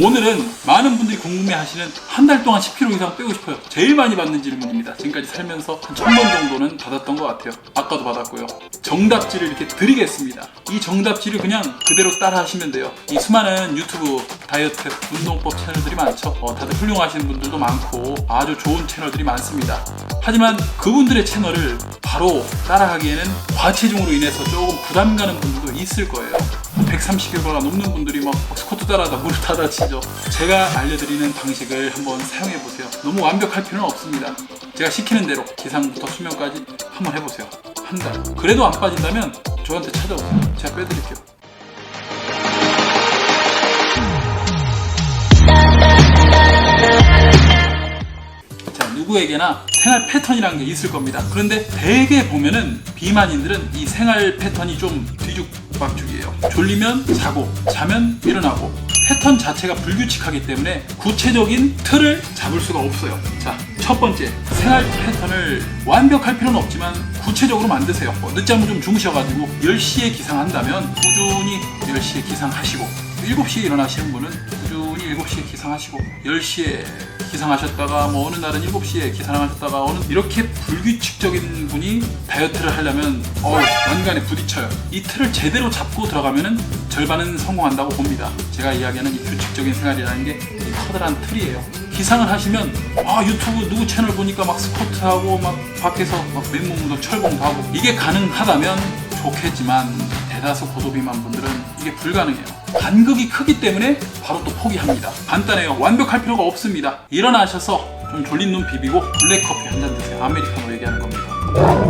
오늘은 많은 분들이 궁금해하시는 한 달 동안 10kg 이상 빼고 싶어요. 제일 많이 받는 질문입니다. 지금까지 살면서 한 1000번 정도는 받았던 것 같아요. 아까도 받았고요. 정답지를 이렇게 드리겠습니다. 이 정답지를 그냥 그대로 따라 하시면 돼요. 이 수많은 유튜브 다이어트 운동법 채널들이 많죠. 어, 다들 훌륭하신 분들도 많고 아주 좋은 채널들이 많습니다. 하지만 그분들의 채널을 바로 따라하기에는 과체중으로 인해서 조금 부담 가는 분들도 있을 거예요. 130kg가 넘는 분들이 막 스쿼트 따라하다 무릎 다 다치죠. 제가 알려드리는 방식을 한번 사용해 보세요. 너무 완벽할 필요는 없습니다. 제가 시키는 대로 기상부터 수면까지 한번 해보세요. 한 달. 그래도 안 빠진다면 저한테 찾아오세요. 제가 빼드릴게요. 자, 누구에게나 생활 패턴이라는 게 있을 겁니다. 그런데 대개 보면은 비만인들은 이 생활 패턴이 좀 뒤죽박죽이에요. 졸리면 자고, 자면 일어나고, 패턴 자체가 불규칙하기 때문에 구체적인 틀을 잡을 수가 없어요. 자, 첫 번째, 생활 패턴을 완벽할 필요는 없지만 구체적으로 만드세요. 뭐 늦잠을 좀 주무셔가지고 10시에 기상한다면 꾸준히 10시에 기상하시고 7시에 일어나시는 분은 7시에 기상하시고 10시에 기상하셨다가 뭐 어느 날은 7시에 기상하셨다가 어느 이렇게 불규칙적인 분이 다이어트를 하려면 어 연간에 부딪혀요. 이 틀을 제대로 잡고 들어가면은 절반은 성공한다고 봅니다. 제가 이야기하는 이 규칙적인 생활이라는 게 이 커다란 틀이에요. 기상을 하시면 아 유튜브 누구 채널 보니까 막 스쿼트하고 막 밖에서 막 맨몸 운동 철봉도 하고 이게 가능하다면 좋겠지만 대다수 고도비만 분들은 이게 불가능해요. 간극이 크기 때문에 바로 또 포기합니다. 간단해요. 완벽할 필요가 없습니다. 일어나셔서 좀 졸린 눈 비비고 블랙커피 한 잔 드세요. 아메리카노 얘기하는 겁니다.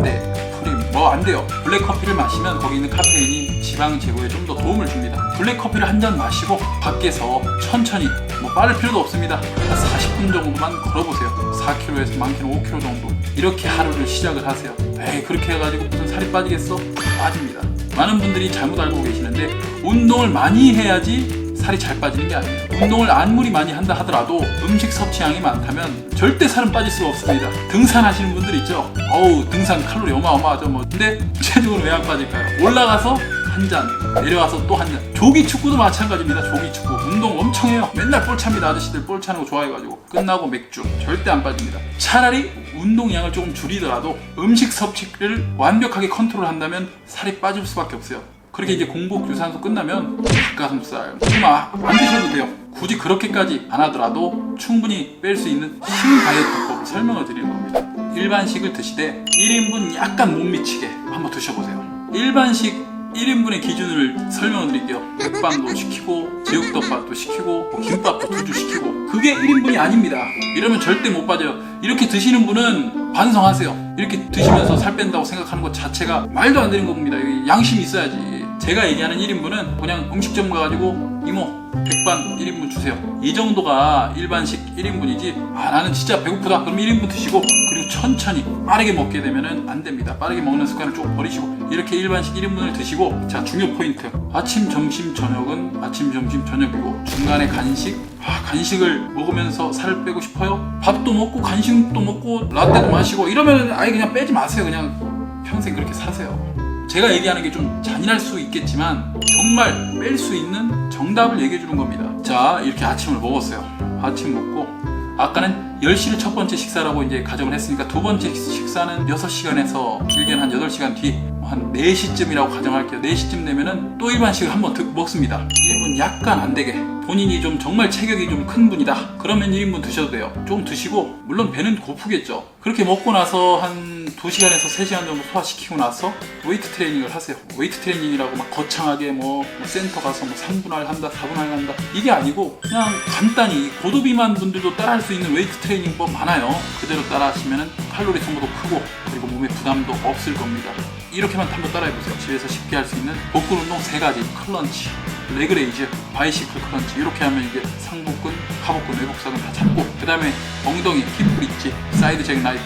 네, 프림 뭐안 돼요. 블랙커피를 마시면 거기 있는 카페인이 지방 제거에 좀 더 도움을 줍니다. 블랙커피를 한 잔 마시고 밖에서 천천히 뭐 빠를 필요도 없습니다. 한 40분 정도만 걸어보세요. 4km에서 많게는 5km 정도 이렇게 하루를 시작을 하세요. 에이 그렇게 해가지고 무슨 살이 빠지겠어? 빠집니다. 많은 분들이 잘못 알고 계시는데 운동을 많이 해야지 살이 잘 빠지는 게 아니에요. 운동을 아무리 많이 한다 하더라도 음식 섭취량이 많다면 절대 살은 빠질 수가 없습니다. 등산하시는 분들 있죠? 어우 등산 칼로리 어마어마하죠 뭐. 근데 체중은 왜 안 빠질까요? 올라가서 한 잔, 내려와서 또 한 잔. 조기 축구도 마찬가지입니다. 조기 축구. 운동 엄청 해요. 맨날 볼 찹니다. 아저씨들 볼 차는 거 좋아해가지고. 끝나고 맥주. 절대 안 빠집니다. 차라리 운동량을 조금 줄이더라도 음식 섭취를 완벽하게 컨트롤 한다면 살이 빠질 수밖에 없어요. 그렇게 이제 공복 유산소 끝나면 닭가슴살, 마, 안 드셔도 돼요. 굳이 그렇게까지 안 하더라도 충분히 뺄 수 있는 신다이어트법을 설명을 드리는 겁니다. 일반식을 드시되 1인분 약간 못 미치게 한번 드셔보세요. 일반식 1인분의 기준을 설명을 드릴게요. 백반도 시키고, 제육덮밥도 시키고, 뭐 김밥도 두줄 시키고. 그게 1인분이 아닙니다. 이러면 절대 못 빠져요. 이렇게 드시는 분은 반성하세요. 이렇게 드시면서 살 뺀다고 생각하는 것 자체가 말도 안 되는 겁니다. 양심이 있어야지. 제가 얘기하는 1인분은 그냥 음식점 가가지고 이모 백반 1인분 주세요. 이 정도가 일반식 1인분이지. 아 나는 진짜 배고프다. 그럼 1인분 드시고 그리고 천천히 빠르게 먹게 되면은 안 됩니다. 빠르게 먹는 습관을 조금 버리시고 이렇게 일반식 1인분을 드시고 자 중요 포인트 아침 점심 저녁은 아침 점심 저녁이고 중간에 간식 아, 간식을 먹으면서 살을 빼고 싶어요? 밥도 먹고 간식도 먹고 라떼도 마시고 이러면 아예 그냥 빼지 마세요. 그냥 평생 그렇게 사세요. 제가 얘기하는 게 좀 잔인할 수 있겠지만 정말 뺄 수 있는 정답을 얘기해 주는 겁니다. 자, 이렇게 아침을 먹었어요. 아침 먹고 아까는 10시를 첫 번째 식사라고 이제 가정을 했으니까 두 번째 식사는 6시간에서 길게는 한 8시간 뒤 한 4시쯤이라고 가정할게요. 4시쯤 되면은 또 일반식을 한번 드- 먹습니다. 1인분 약간 안 되게. 본인이 좀 정말 체격이 좀 큰 분이다. 그러면 1인분 드셔도 돼요. 좀 드시고, 물론 배는 고프겠죠. 그렇게 먹고 나서 한 2시간에서 3시간 정도 소화시키고 나서 웨이트 트레이닝을 하세요. 웨이트 트레이닝이라고 막 거창하게 뭐, 뭐 센터 가서 뭐 3분할 한다, 4분할 한다. 이게 아니고 그냥 간단히 고도비만 분들도 따라할 수 있는 웨이트 트레이닝법 많아요. 그대로 따라 하시면은 칼로리 소모도 크고 그리고 몸에 부담도 없을 겁니다. 이렇게만 한번 따라해보세요. 집에서 쉽게 할 수 있는 복근 운동 세 가지. 클런치, 레그레이즈, 바이시클 클런치. 이렇게 하면 이제 상복근, 하복근, 외복사근 다 잡고 그 다음에 엉덩이, 힙 브릿지, 사이드 잭 나이프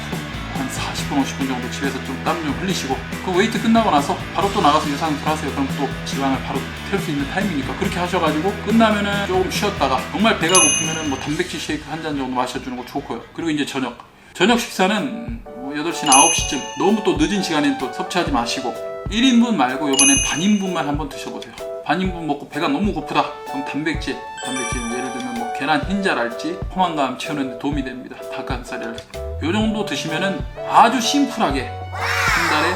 한 40분, 50분 정도 집에서 좀 땀 좀 흘리시고 그 웨이트 끝나고 나서 바로 또 나가서 유산소 하세요. 그럼 또 지방을 바로 태울 수 있는 타이밍이니까 그렇게 하셔가지고 끝나면은 조금 쉬었다가 정말 배가 고프면은 뭐 단백질 쉐이크 한 잔 정도 마셔주는 거 좋고요. 그리고 이제 저녁. 저녁 식사는 뭐 8시나 9시쯤 너무 또 늦은 시간엔 또 섭취하지 마시고 1인분 말고 이번엔 반인분만 한번 드셔보세요. 반인분 먹고 배가 너무 고프다. 그럼 단백질, 단백질 예를 들면 계란 흰자랄지 포만감 채우는 데 도움이 됩니다. 닭가슴살이랄지. 요 정도 드시면은 아주 심플하게 한 달에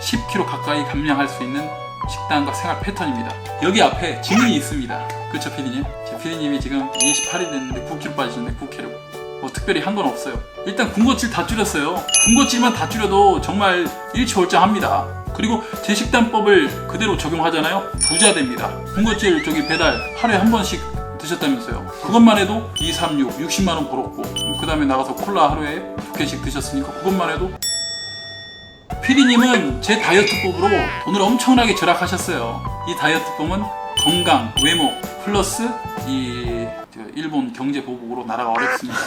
10kg 가까이 감량할 수 있는 식단과 생활 패턴입니다. 여기 앞에 증인이 있습니다. 그쵸 피디님? 제 피디님이 지금 28일 됐는데 9kg 빠지셨는데 9kg. 뭐 특별히 한 건 없어요. 일단 군것질 다 줄였어요. 군것질만 다 줄여도 정말 일치월장합니다. 그리고 제 식단법을 그대로 적용하잖아요. 부자 됩니다. 군것질 저기 배달 하루에 한 번씩 드셨다면서요. 그것만 해도 2, 3, 6, 60만 원 벌었고 그 다음에 나가서 콜라 하루에 두 개씩 드셨으니까 그것만 해도 피디님은 제 다이어트법으로 돈을 엄청나게 절약하셨어요. 이 다이어트법은 건강, 외모 플러스 이저 일본 경제 보복으로 나라가 어렵습니다.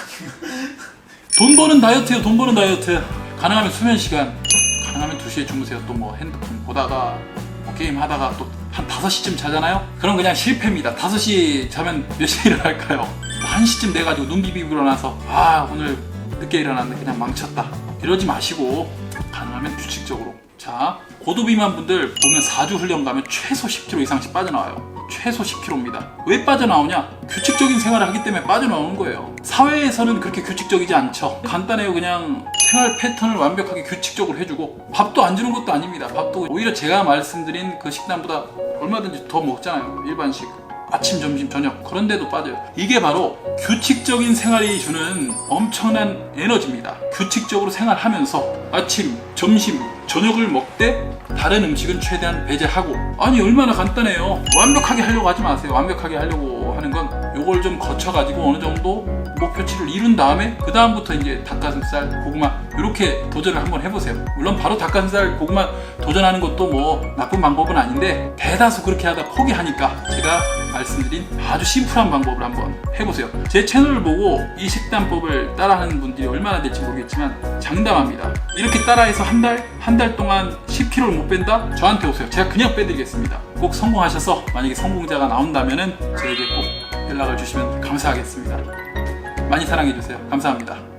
돈 버는 다이어트요, 돈 버는 다이어트. 가능하면 수면 시간, 가능하면 2시에 주무세요. 또 뭐 핸드폰 보다가 뭐 게임 하다가 또 한 5시쯤 자잖아요? 그럼 그냥 실패입니다. 5시 자면 몇 시에 일어날까요? 1시쯤 돼가지고 눈 비비고 일어나서 아 오늘 늦게 일어났는데 그냥 망쳤다. 이러지 마시고 가능하면 규칙적으로 자 고도비만 분들 보면 4주 훈련 가면 최소 10kg 이상씩 빠져나와요 최소 10kg입니다 왜 빠져나오냐? 규칙적인 생활을 하기 때문에 빠져나오는 거예요. 사회에서는 그렇게 규칙적이지 않죠. 간단해요. 그냥 생활 패턴을 완벽하게 규칙적으로 해주고 밥도 안 주는 것도 아닙니다. 밥도 오히려 제가 말씀드린 그 식단보다 얼마든지 더 먹잖아요. 일반식 아침, 점심, 저녁 그런데도 빠져요. 이게 바로 규칙적인 생활이 주는 엄청난 에너지입니다. 규칙적으로 생활하면서 아침, 점심, 저녁을 먹되 다른 음식은 최대한 배제하고 아니 얼마나 간단해요. 완벽하게 하려고 하지 마세요. 완벽하게 하려고 하는 건 요걸 좀 거쳐가지고 어느 정도 목표치를 이룬 다음에 그 다음부터 이제 닭가슴살, 고구마 이렇게 도전을 한번 해보세요. 물론 바로 닭가슴살, 고구마 도전하는 것도 뭐 나쁜 방법은 아닌데 대다수 그렇게 하다 포기하니까 제가 말씀드린 아주 심플한 방법을 한번 해보세요. 제 채널을 보고 이 식단법을 따라하는 분들이 얼마나 될지 모르겠지만 장담합니다. 이렇게 따라해서 한 달, 한 달 동안 10kg를 못 뺀다? 저한테 오세요. 제가 그냥 빼드리겠습니다. 꼭 성공하셔서 만약에 성공자가 나온다면은 저에게 꼭 연락을 주시면 감사하겠습니다. 많이 사랑해주세요. 감사합니다.